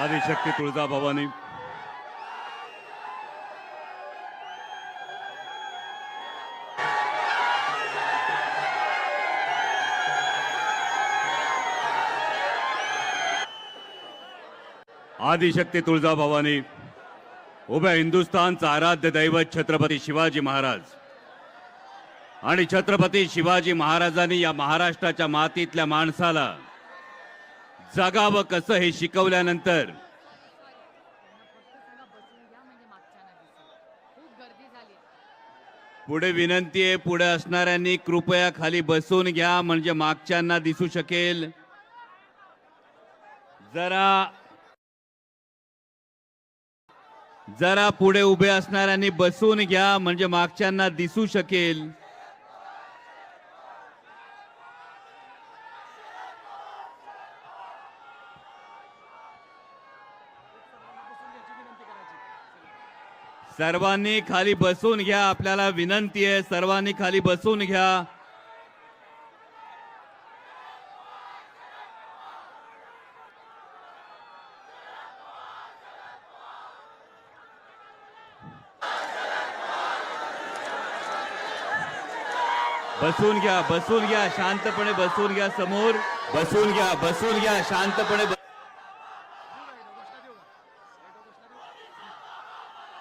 आदिशक्ती तुळजाभवानी. आदिशक्ती तुळजाभवानी उभ्या हिंदुस्थानचं आराध्य दैवत छत्रपती शिवाजी महाराज. आणि छत्रपती शिवाजी महाराजांनी या महाराष्ट्राच्या मातीतल्या माणसाला जगावं कसं हे शिकवल्यानंतर? पुढे विनंती आहे पुढे असणाऱ्यांनी कृपया खाली बसून घ्या म्हणजे मागच्यांना दिसू शकेल. जरा जरा पुढे उभे असणाऱ्यांनी बसून घ्या म्हणजे मागच्यांना दिसू शकेल. सर्वांनी खाली बसून घ्या. आपल्याला विनंती आहे सर्वांनी खाली बसून घ्या. बसून घ्या बसून घ्या शांतपणे बसून घ्या समोर. बसून घ्या बसून घ्या शांतपणे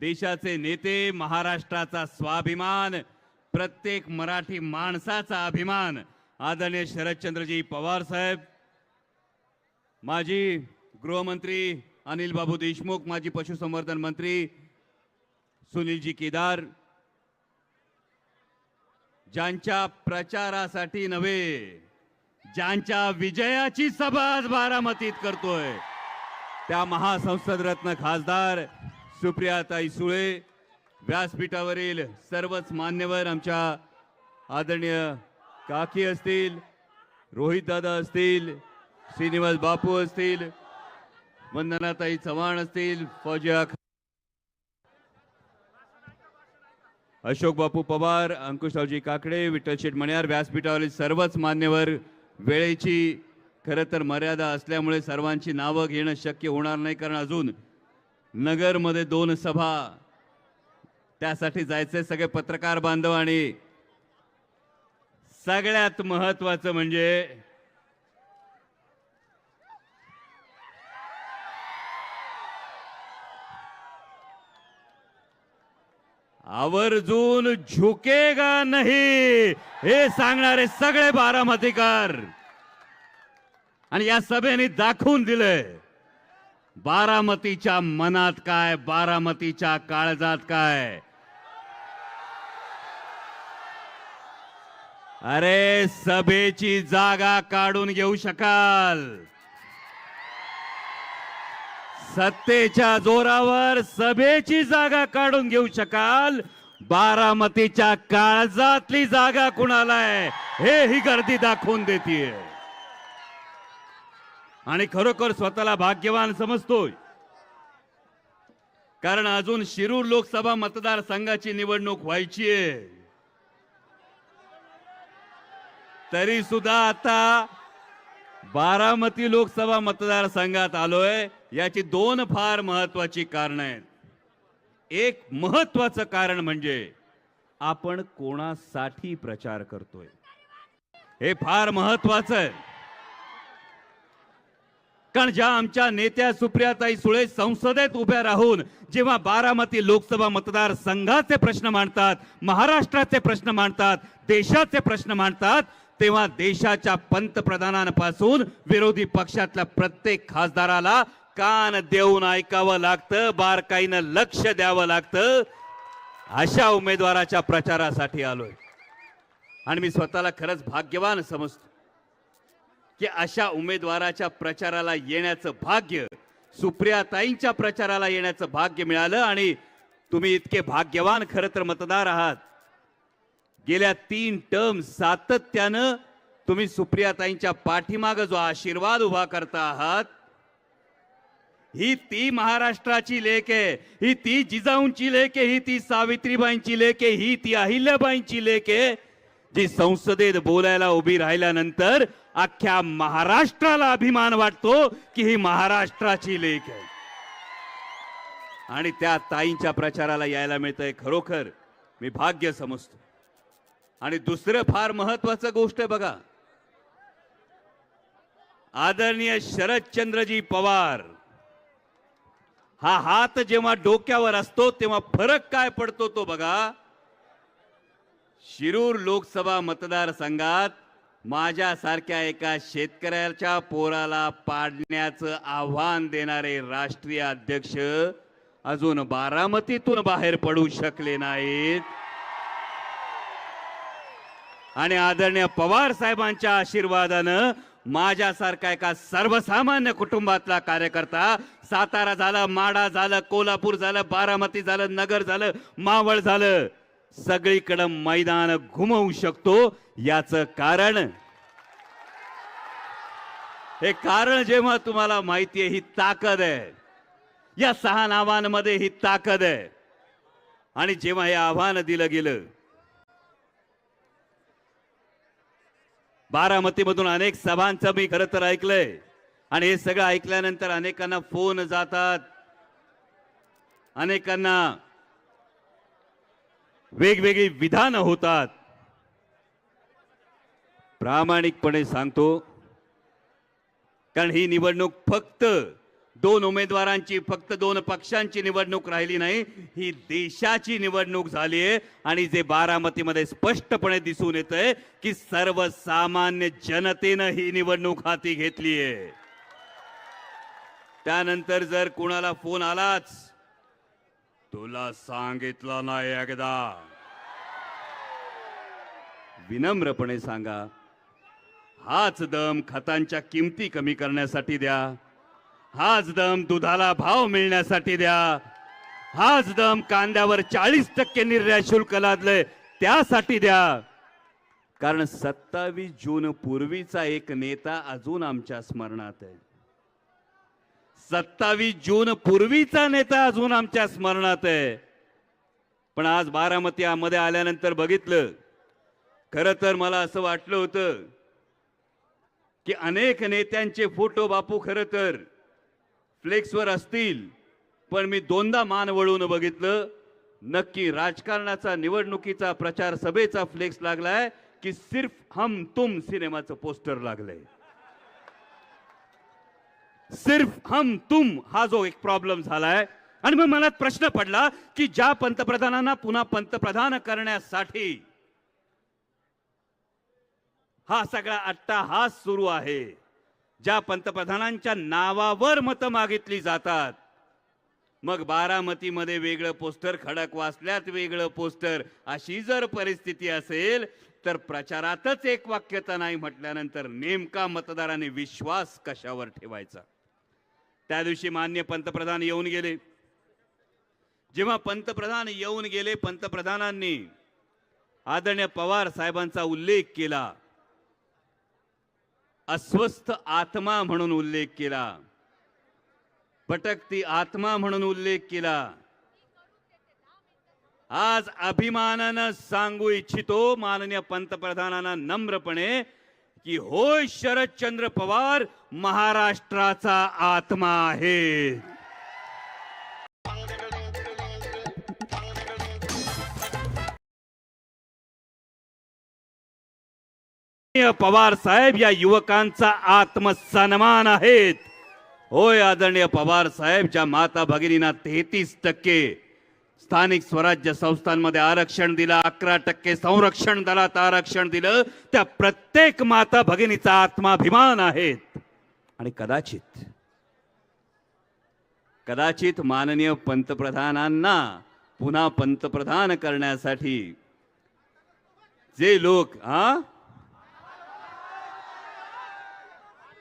देशाचे नेते महाराष्ट्राचा स्वाभिमान प्रत्येक मराठी माणसाचा अभिमान. आदरणीय शरदचंद्रजी पवार साहेब माजी गृहमंत्री अनिल बाबू देशमुख माजी पशुसंवर्धन मंत्री सुनीलजी केदार ज्यांच्या प्रचारासाठी नव्हे ज्यांच्या विजयाची सभा आज बारामतीत करतोय. त्या महासंसद रत्न खासदार सुप्रियाताई सुळे व्यासपीठावरील सर्वच मान्यवर आमच्या आदरणीय काकी असतील रोहित दादा असतील श्रीनिवास बापू असतील वंदनाताई चव्हाण असतील फौजिया अशोक बापू पवार अंकुशरावजी काकडे विठ्ठल शेठ मण्यार व्यासपीठावरील सर्वच मान्यवर वेळेची खरं तर मर्यादा असल्यामुळे सर्वांची नावं घेणं शक्य होणार नाही कारण अजून नगरमध्ये दोन सभा. त्यासाठी जायचे सगळे पत्रकार बांधव आणि सगळ्यात महत्वाचं म्हणजे आवर्जून झुकेगा नाही हे सांगणारे सगळे बारामतीकार. आणि या सभेने दाखवून दिलंय. बारामतीच्या मनात काय बारामतीच्या काळजात काय? अरे सभेची जागा काढून घेऊ शकाल. सत्तेच्या जोरावर सभेची जागा काढून घेऊ शकाल. बारामतीच्या काळजातली जागा कुणाला आहे हे ही गर्दी दाखवून देतीये. आणि खरोखर स्वतःला भाग्यवान समजतोय. कारण अजून शिरूर लोकसभा मतदारसंघाची निवडणूक व्हायची आहे. तरी सुद्धा आता बारामती लोकसभा मतदारसंघात आलोय याची दोन फार महत्वाची कारण आहेत. एक महत्वाचं कारण म्हणजे आपण कोणासाठी प्रचार करतोय. हे फार महत्वाचं आहे. कारण ज्या आमच्या नेत्या सुप्रियाताई सुळे संसदेत उभ्या राहून जेव्हा बारामती लोकसभा मतदारसंघाचे प्रश्न मांडतात महाराष्ट्राचे प्रश्न मांडतात देशाचे प्रश्न मांडतात तेव्हा देशाच्या पंतप्रधानांपासून विरोधी पक्षातल्या प्रत्येक खासदाराला कान देऊन ऐकावं लागतं बारकाईनं लक्ष द्यावं लागतं. अशा उमेदवाराच्या प्रचारासाठी आलोय. आणि मी स्वतःला खरंच भाग्यवान समजतो. की अशा उमेदवाराच्या प्रचाराला येण्याचं भाग्य सुप्रियाताईंच्या प्रचाराला येण्याचं भाग्य मिळालं आणि तुम्ही इतके भाग्यवान खरं तर मतदार आहात. गेल्या तीन टर्म सातत्यानं तुम्ही सुप्रियाताईंच्या पाठीमाग जो आशीर्वाद उभा करता आहात ही ती महाराष्ट्राची लेख आहे ही ती जिजाऊंची लेख आहे ही ती सावित्रीबाईंची लेख आहे ही ती अहिल्याबाईंची लेख आहे जी संसदेत बोलायला उभी राहिल्यानंतर अख्ख्या महाराष्ट्राला अभिमान वाटतो की ही महाराष्ट्राची लेख आहे. आणि त्या ताईंच्या प्रचाराला यायला मिळतंय खरोखर. मी भाग्य समजतो. आणि दुसरं फार महत्वाचं गोष्ट आहे बघा. आदरणीय शरदचंद्रजी पवार हा हात जेव्हा डोक्यावर असतो तेव्हा फरक काय पडतो तो बघा. शिरूर लोकसभा मतदारसंघात माझ्यासारख्या एका शेतकऱ्याच्या पोराला पाडण्याचं आव्हान देणारे राष्ट्रीय अध्यक्ष अजून बारामतीतून बाहेर पडू शकले नाहीत. आणि आदरणीय पवार साहेबांच्या आशीर्वादानं माझ्यासारखा एका सर्वसामान्य कुटुंबातला कार्यकर्ता सातारा झालं माडा झालं कोल्हापूर झालं बारामती झालं नगर झालं मावळ झालं. सगळीकडं मैदान घुमवू शकतो याच कारण? हे कारण जेव्हा तुम्हाला माहिती आहे ही ताकद आहे. या सहा नावांमध्ये ही ताकद आहे. आणि जेव्हा हे आव्हान दिलं गेलं बारामतीमधून अनेक सभांचं मी खरं तर ऐकलंय. आणि हे सगळं ऐकल्यानंतर अनेकांना फोन जातात. अनेकांना वेगवेगळी विधानं होतात. प्रामाणिकपणे सांगतो कारण ही निवडणूक फक्त दोन उमेदवारांची फक्त दोन पक्षांची निवडणूक राहिली नाही ही देशाची निवडणूक झाली आहे. आणि जे बारामतीमध्ये स्पष्टपणे दिसून येत आहे की सर्वसामान्य जनतेनं ही निवडणूक हाती घेतली आहे. त्यानंतर जर कुणाला फोन आलाच तुला सांगितलं नाही एकदा. विनम्रपणे सांगा हाच दम खतांच्या किमती कमी करण्यासाठी द्या. हाच दम दुधाला भाव मिळण्यासाठी द्या. हाच दम कांद्यावर चाळीस टक्के निर्यात शुल्क लादलंय त्यासाठी द्या. कारण सत्तावीस जून पूर्वीचा एक नेता अजून आमच्या स्मरणात आहे. सत्तावीस जून पूर्वीचा नेता अजून आमच्या स्मरणात आहे. पण आज बारामतीमध्ये आल्यानंतर बघितलं खरं तर मला असं वाटलं होतं की अनेक नेत्यांचे फोटो बापू खरं तर फ्लेक्सवर असतील पण मी दोनदा मान वळून बघितलं नक्की राजकारणाचा निवडणुकीचा प्रचार सभेचा फ्लेक्स लागलाय की सिर्फ हम तुम सिनेमाचं पोस्टर लागलंय. सिर्फ हम तुम हा जो एक प्रॉब्लेम झालाय. आणि मग मनात प्रश्न पडला की ज्या पंतप्रधानांना पुन्हा पंतप्रधान करण्यासाठी हा सगळा अट्टाहास सुरू आहे ज्या पंतप्रधानांच्या नावावर मतं मागितली जातात. मग बारामतीमध्ये वेगळं पोस्टर खडक वाचल्यात वेगळं पोस्टर. अशी जर परिस्थिती असेल तर प्रचारातच एक वाक्यता नाही म्हटल्यानंतर नेमका मतदाराने विश्वास कशावर ठेवायचा? त्या दिवशी मान्य पंतप्रधान येऊन गेले. जेव्हा पंतप्रधान येऊन गेले पंतप्रधानांनी आदरणीय पवार साहेबांचा उल्लेख केला. अस्वस्थ आत्मा म्हणून उल्लेख केला. भटकती आत्मा म्हणून उल्लेख केला. आज अभिमानानं सांगू इच्छितो माननीय पंतप्रधानांना नम्रपणे की होय शरदचंद्र पवार महाराष्ट्राचा आत्मा आहे. पवार साहेब या युवकांचा आत्मसन्मान आहेत. होय आदरणीय पवार साहेब ज्या माता भगिनींना तेहतीस टक्के स्थानिक स्वराज्य संस्थांमध्ये आरक्षण दिलं अकरा टक्के संरक्षण दलात आरक्षण दिलं. त्या प्रत्येक माता भगिनीचा आत्माभिमान आहेत आणि कदाचित कदाचित माननीय पंतप्रधानांना पुन्हा पंतप्रधान करण्यासाठी जे लोक हा?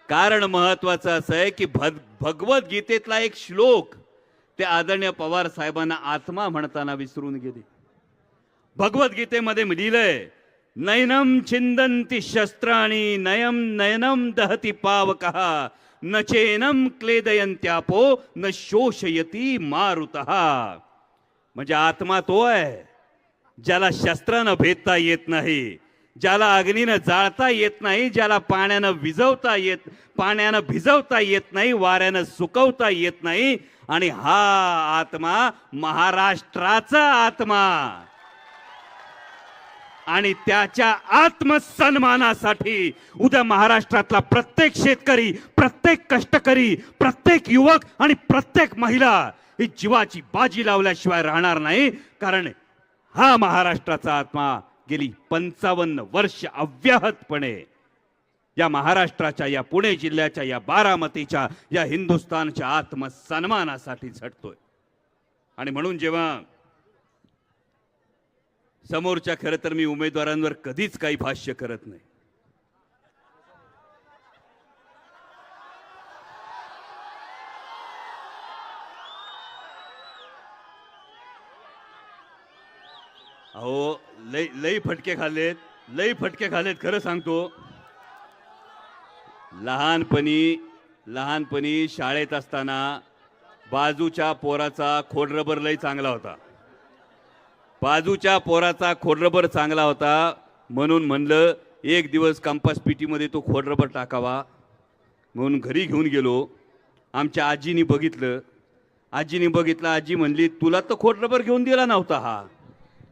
कारण महत्वाचं असं आहे की भग- भगवद्गीतेतला एक श्लोक ते आदरणीय पवार साहेबांना आत्मा म्हणताना विसरून गेले. भगवद्गीतेमध्ये लिहिलंय नयनम छिंदंती शस्त्राणी नयम नयनम दहती पावकः न चेनम क्लेदयंत्यापो न शोषयती मारुतः. म्हणजे आत्मा तो आहे ज्याला शस्त्रानं भेदता येत नाही ज्याला अग्नीनं जाळता येत नाही ज्याला पाण्यानं विजवता येत पाण्यानं भिजवता येत नाही वाऱ्यानं सुकवता येत नाही आणि हा आत्मा महाराष्ट्राचा आत्मा. आणि त्याच्या आत्मसन्मानासाठी उद्या महाराष्ट्रातला प्रत्येक शेतकरी प्रत्येक कष्टकरी प्रत्येक युवक आणि प्रत्येक महिला ही जीवाची बाजी लावल्याशिवाय राहणार नाही कारण हा महाराष्ट्राचा आत्मा गेली पंचावन्न वर्ष अव्याहतपणे या महाराष्ट्राच्या या पुणे जिल्ह्याच्या या बारामतीच्या या हिंदुस्थानच्या आत्मसन्मानासाठी झटतोय. आणि म्हणून जेव्हा समोरच्या खरं तर मी उमेदवारांवर कधीच काही भाष्य करत नाही. अहो लई लई फटके खाल्लेत लई फटके खाल्लेत खरं सांगतो. लहानपणी लहानपणी शाळेत असताना बाजूच्या पोराचा खोडरबर लई चांगला होता. बाजूच्या पोराचा खोडरबर चांगला होता म्हणून म्हणलं एक दिवस कंपास पिटीमध्ये तो खोडरबर टाकावा. म्हणून घरी घेऊन गेलो. आमच्या आजीनी बघितलं. आजीनी बघितलं आजी म्हणली तुला तर खोडरबर घेऊन दिला नव्हता हा.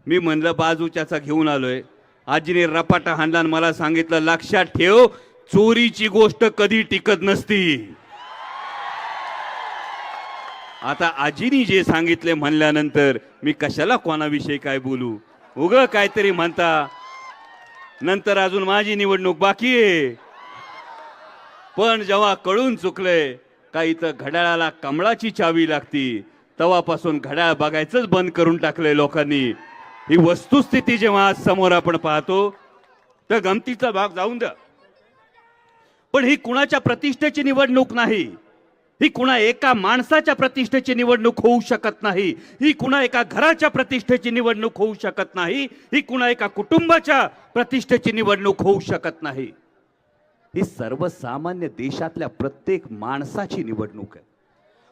मी म्हणलं बाजूच्याचा घेऊन आलोय. आजीने रपाटा हाणला आणि मला सांगितलं लक्षात ठेव चोरीची गोष्ट कधी टिकत नसती. आता आजीनी जे सांगितले म्हणल्यानंतर मी कशाला कोणाविषयी काय बोलू? उग काहीतरी म्हणता. नंतर अजून माझी निवडणूक बाकी आहे. पण जेव्हा कळून चुकले का इथं घड्याळाला कमळाची चावी लागती. तेव्हापासून घड्याळ बघायचंच बंद करून टाकलंय लोकांनी. ही वस्तुस्थिती जेव्हा आज समोर आपण पाहतो तर गमतीचा भाग जाऊन द्या. पण ही कुणाच्या प्रतिष्ठेची निवडणूक नाही. ही कुणा एका माणसाच्या प्रतिष्ठेची निवडणूक होऊ शकत नाही. ही कुणा एका घराच्या प्रतिष्ठेची निवडणूक होऊ शकत नाही. ही कुणा एका कुटुंबाच्या प्रतिष्ठेची निवडणूक होऊ शकत नाही. ही सर्वसामान्य देशातल्या प्रत्येक माणसाची निवडणूक आहे.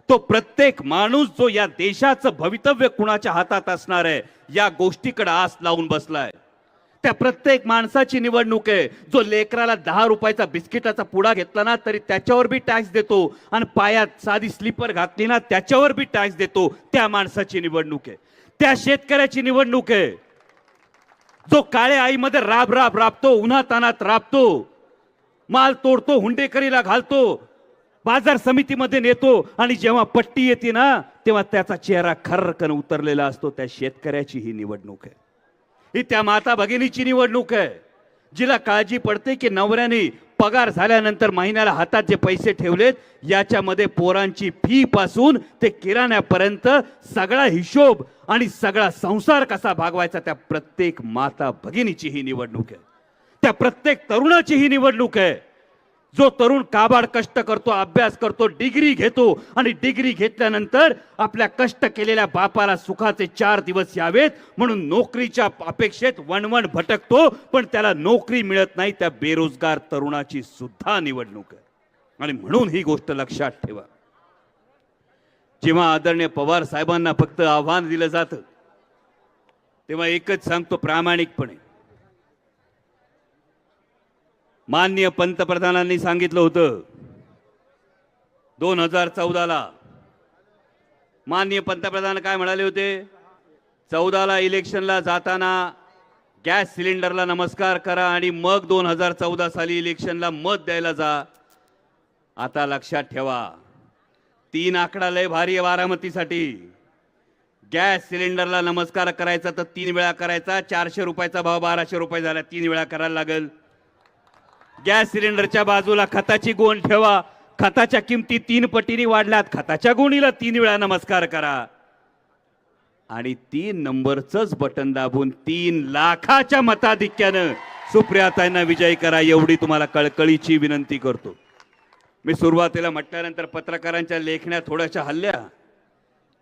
तो प्रत्येक माणूस जो या देशाचं भवितव्य कुणाच्या हातात असणार आहे या गोष्टीकडे आस लावून बसलाय. त्या प्रत्येक माणसाची निवडणूक आहे. जो लेकराला दहा रुपयाचा बिस्किटाचा पुडा घेतला ना तरी त्याच्यावर बी टॅक्स देतो. आणि पायात साधी स्लीपर घातली ना त्याच्यावर बी टॅक्स देतो. त्या माणसाची निवडणूक आहे. त्या शेतकऱ्याची निवडणूक आहे. जो काळ्या आईमध्ये राब राब राबतो उन्हातानात राबतो माल तोडतो हुंडेकरीला घालतो बाजार समितीमध्ये नेतो आणि जेव्हा पट्टी येते ना तेव्हा त्याचा चेहरा खर्रकन उतरलेला असतो. त्या शेतकऱ्याची ही निवडणूक आहे. ही त्या माता भगिनीची निवडणूक आहे. जिला काळजी पडते की नवऱ्याने पगार झाल्यानंतर महिन्याला हातात जे पैसे ठेवलेत याच्यामध्ये पोरांची फी पासून ते किराण्यापर्यंत सगळा हिशोब आणि सगळा संसार कसा भागवायचा त्या प्रत्येक माता भगिनीची ही निवडणूक आहे. त्या प्रत्येक तरुणाची ही निवडणूक आहे. जो तरुण काबाड कष्ट करतो अभ्यास करतो डिग्री घेतो आणि डिग्री घेतल्यानंतर आपल्या कष्ट केलेल्या बापाला सुखाचे चार दिवस यावेत म्हणून नोकरीच्या अपेक्षेत वणवण भटकतो पण त्याला नोकरी मिळत नाही त्या बेरोजगार तरुणाची सुद्धा निवडणूक आहे. आणि म्हणून ही गोष्ट लक्षात ठेवा. जेव्हा आदरणीय पवार साहेबांना फक्त आव्हान दिलं जातं तेव्हा एकच सांगतो प्रामाणिकपणे. माननीय पंतप्रधानांनी सांगितलं होतं दोन हजार चौदाला. माननीय पंतप्रधान काय म्हणाले होते? चौदाला इलेक्शनला जाताना गॅस सिलेंडरला नमस्कार करा आणि मग दोन हजार चौदा साली इलेक्शनला मत द्यायला जा. आता लक्षात ठेवा तीन आकडा लय भारी आहे बारामतीसाठी. गॅस सिलेंडरला नमस्कार करायचा तर तीन वेळा करायचा चारशे रुपयाचा भाव बाराशे रुपये झाला तीन वेळा करायला लागेल. गॅस सिलेंडरच्या बाजूला खताची गोण ठेवा. खताच्या किमती तीन पटीने वाढल्यात. खताच्या गोणीला तीन वेळा नमस्कार करा. आणि तीन नंबरच बटन दाबून तीन लाखाच्या मताधिक्यानं सुप्रियाताईंना विजयी करा एवढी तुम्हाला कळकळीची विनंती करतो. मी सुरुवातीला म्हटल्यानंतर पत्रकारांच्या लेखण्या थोड्याशा हल्ल्या.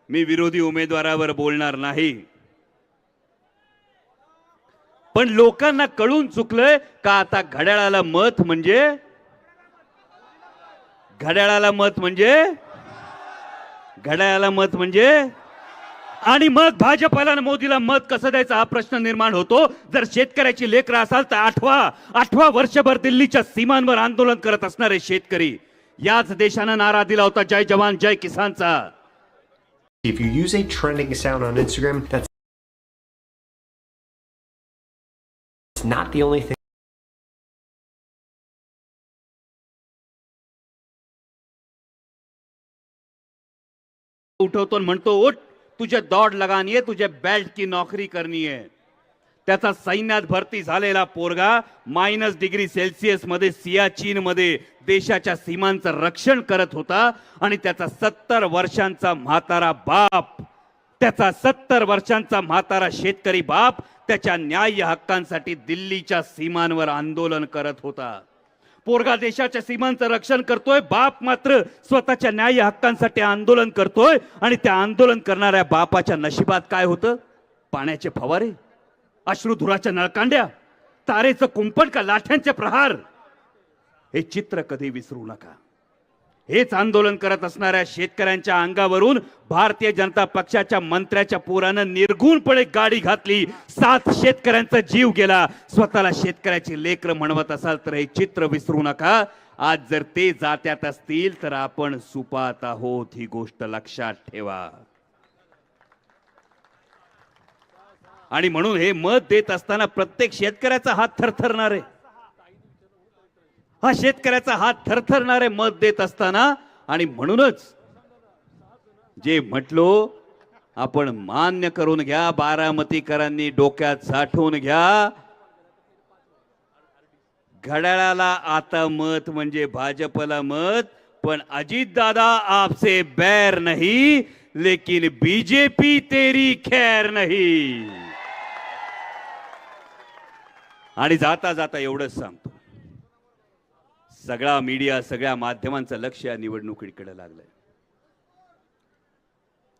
मी विरोधी उमेदवारावर बोलणार नाही. पण लोकांना कळून चुकलंय का आता घड्याळाला मत म्हणजे? घड्याळाला मत म्हणजे? घड्याळाला मत म्हणजे? आणि मग भाजपला आणि मोदीला मत कसं द्यायचं? हा प्रश्न निर्माण होतो. जर शेतकऱ्याची लेकरं असाल तर आठवा. आठवा वर्षभर दिल्लीच्या सीमांवर आंदोलन करत असणारे शेतकरी. याच देशानं नारा दिला होता. जय जवान जय किसानचा. If you use a trending sound on Instagram, that's not the only thing. उठवतो आणि म्हणतो उठ तुझे दौड लगानी आहे तुझे बेल्ट की नोकरी करनी आहे त्याचा सैन्यात भरती झालेला पोरगा मायनस डिग्री सेल्सिअसमध्ये सियाचीन मध्ये देशाच्या सीमांचं रक्षण करत होता आणि त्याचा सत्तर वर्षांचा म्हातारा बाप त्याचा सत्तर वर्षांचा म्हातारा शेतकरी बाप त्याच्या न्याय हक्कांसाठी दिल्लीच्या सीमांवर आंदोलन करत होता. पोरगा देशाच्या सीमांचं रक्षण करतोय बाप मात्र स्वतःच्या न्याय हक्कांसाठी आंदोलन करतोय आणि त्या आंदोलन करणाऱ्या बापाच्या नशिबात काय होतं? पाण्याचे फवारे अश्रुधुराच्या नळकांड्या तारेचं कुंपण का लाठ्यांचे प्रहार? हे चित्र कधी विसरू नका. हेच आंदोलन करत असणाऱ्या शेतकऱ्यांच्या अंगावरून भारतीय जनता पक्षाच्या मंत्र्याच्या पोरानं निर्घुणपणे गाडी घातली. सात शेतकऱ्यांचा जीव गेला. स्वतःला शेतकऱ्याची लेकर म्हणवत असाल तर हे चित्र विसरू नका. आज जर ते जात्यात असतील तर आपण सुपात आहोत. ही गोष्ट लक्षात ठेवा. आणि म्हणून हे मत देत असताना प्रत्येक शेतकऱ्याचा हात थरथरणार. आहे हा शेतकऱ्याचा हात थरथरणारे मत देत असताना आणि म्हणूनच जे म्हटलो आपण मान्य करून घ्या बारामतीकरांनी डोक्यात साठवून घ्या. घड्याळाला आता मत म्हणजे भाजपला मत पण अजित दादा आपसे बैर नाही लेकिन बीजेपी तेरी खैर नाही. आणि जाता जाता एवढंच सांगतो. सगळा मीडिया सगळ्या माध्यमांचं लक्ष या निवडणुकीकडे लागलंय.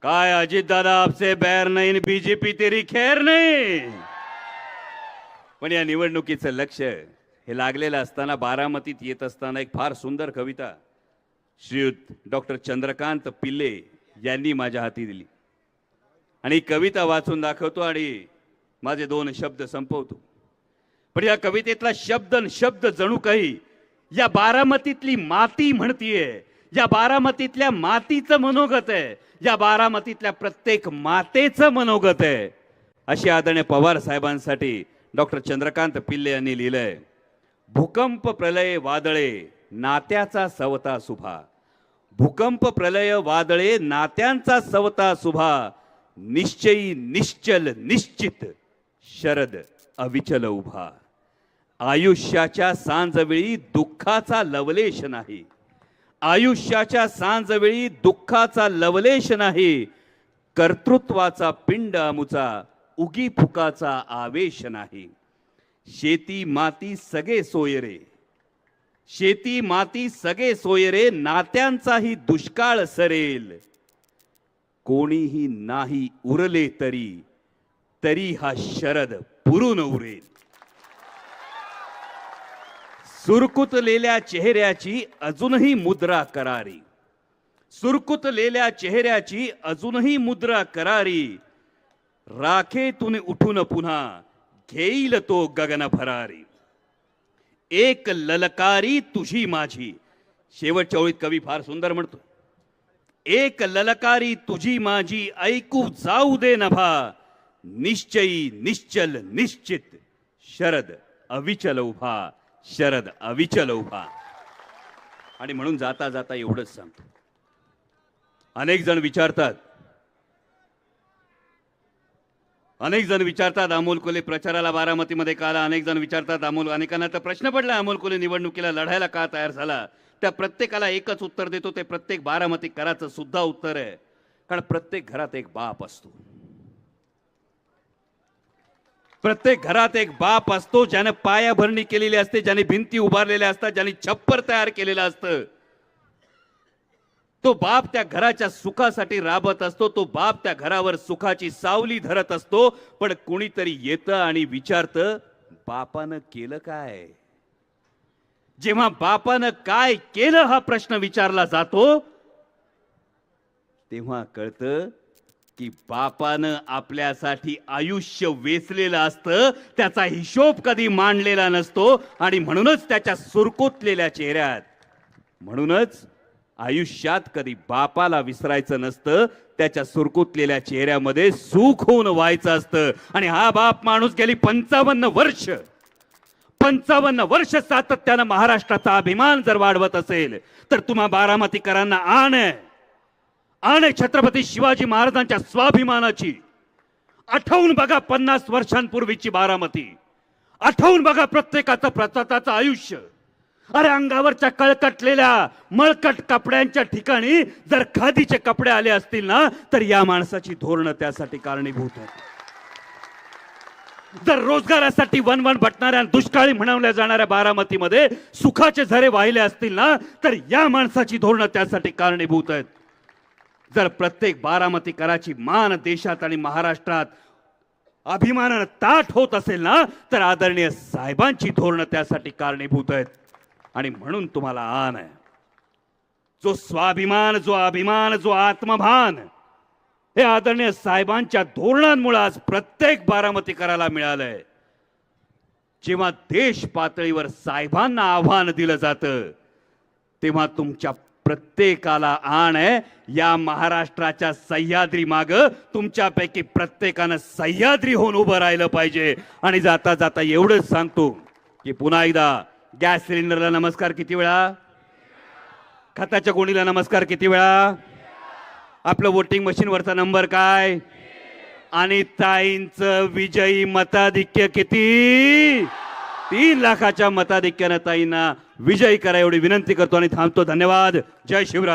काय अजित दादा आपसे बैर नाही बीजेपी तेरी खेर नाही? पण या निवडणुकीचं लक्ष हे लागलेलं असताना बारामतीत येत असताना एक फार सुंदर कविता श्रीयुत डॉक्टर चंद्रकांत पिल्ले यांनी माझ्या हाती दिली. आणि कविता वाचून दाखवतो आणि माझे दोन शब्द संपवतो. पण या कवितेतला शब्द शब्द जणू काही या बारामतीतली माती म्हणतीये. या बारामतीतल्या मातीचं मनोगत आहे. या बारामतीतल्या प्रत्येक मातेचं मनोगत आहे. अशी आदरणीय पवार साहेबांसाठी डॉक्टर चंद्रकांत पिल्ले यांनी लिहिलंय भूकंप प्रलय वादळे नात्याचा सवता सुभा. भूकंप प्रलय वादळे नात्यांचा सवता सुभा. निश्चयी निश्चल निश्चित शरद अविचल उभा. आयुष्याच्या सांजवेळी दुःखाचा लवलेश नाही. आयुष्याच्या सांजवेळी दुःखाचा लवलेश नाही. कर्तृत्वाचा पिंड अमुचा उगी फुकाचा आवेश नाही. शेती माती सगळे सोयरे शेती माती सगळे सोयरे नात्यांचाही दुष्काळ सरेल. कोणीही नाही उरले तरी तरी हा शरद पुरून उरेल. सुरकुतलेल्या चेहऱ्याची अजूनही मुद्रा करारी. सुरकुतलेल्या चेहऱ्याची अजूनही मुद्रा करारी. राखेतून उठून पुन्हा घेईल तो गगन भरारी. एक ललकारी तुझी माझी. शेवटच्या ओळीत कवी फार सुंदर म्हणतो. एक ललकारी तुझी माझी ऐकू जाऊ दे नभा. निश्चयी निश्चल निश्चित. शरद अविचल उभा. शरद अविचल उभा. आणि म्हणून जाता जाता एवढंच सांगतो. अनेक जण विचारतात. अनेक जण विचारतात अमोल कोले प्रचाराला बारामतीमध्ये का आला? अनेक जण विचारतात अमोल अनेकांना तर प्रश्न पडला अमोल कोले निवडणुकीला लढायला का तयार झाला? त्या प्रत्येकाला एकच उत्तर देतो ते प्रत्येक बारामती कराचं सुद्धा उत्तर आहे. कारण प्रत्येक घरात एक बाप असतो. प्रत्येक घरात एक बाप असतो ज्याने पायाभरणी केलेली असते ज्याने भिंती उभारलेल्या असतात ज्याने छप्पर तयार केलेलं असतं. तो बाप त्या घराच्या सुखासाठी राबत असतो तो बाप त्या घरावर सुखाची सावली धरत असतो पण कुणीतरी येतं आणि विचारतं बापानं केलं काय? जेव्हा बापानं काय केलं हा प्रश्न विचारला जातो तेव्हा कळतं की बापानं आपल्यासाठी आयुष्य वेचलेलं असतं त्याचा हिशोब कधी मांडलेला नसतो आणि म्हणूनच त्याच्या सुरकुतलेल्या चेहऱ्यात म्हणूनच आयुष्यात कधी बापाला विसरायचं नसतं त्याच्या सुरकुतलेल्या चेहऱ्यामध्ये सुख होऊन व्हायचं असतं. आणि हा बाप माणूस गेली पंचावन्न वर्ष पंचावन्न वर्ष सातत्यानं महाराष्ट्राचा अभिमान जर वाढवत असेल तर तुम्हा बारामतीकरांना आण. आहे आणि छत्रपती शिवाजी महाराजांच्या स्वाभिमानाची. आठवून बघा पन्नास वर्षांपूर्वीची बारामती. आठवून बघा प्रत्येकाचं प्रत्येकाचं आयुष्य. अरे अंगावरच्या कळकटलेल्या मळकट कपड्यांच्या ठिकाणी जर खादीचे कपडे आले असतील ना तर या माणसाची धोरणं त्यासाठी कारणीभूत आहेत. जर रोजगारासाठी वन वन भटणाऱ्या दुष्काळी म्हणवल्या जाणाऱ्या बारामतीमध्ये सुखाचे झरे वाहिले असतील ना तर या माणसाची धोरणं त्यासाठी कारणीभूत आहेत. जर प्रत्येक बारामतीकराची मान देशात आणि महाराष्ट्रात अभिमानानं ताट होत असेल ना तर आदरणीय साहेबांची धोरणं त्यासाठी कारणीभूत आहेत. आणि म्हणून तुम्हाला आन आहे. जो स्वाभिमान जो अभिमान जो आत्मभान हे आदरणीय साहेबांच्या धोरणांमुळे आज प्रत्येक बारामतीकराला मिळालंय. जेव्हा देश पातळीवर साहेबांना आव्हान दिलं जातं तेव्हा तुमच्या प्रत्येकाला आण आहे. या महाराष्ट्राच्या सह्याद्री माग तुमच्यापैकी प्रत्येकानं सह्याद्री होऊन उभं राहिलं पाहिजे. आणि जाता जाता एवढंच सांगतो की पुन्हा एकदा गॅस सिलेंडरला नमस्कार किती वेळा? खताच्या गोणीला नमस्कार किती वेळा? आपलं वोटिंग मशीनवरचा नंबर काय? आणि ताईंचं विजयी मताधिक्य किती? तीन लाखाच्या मताधिक्यानं ताईंना विजयी करा एवढी विनंती करतो आणि थांबतो. धन्यवाद. जय शिवराय.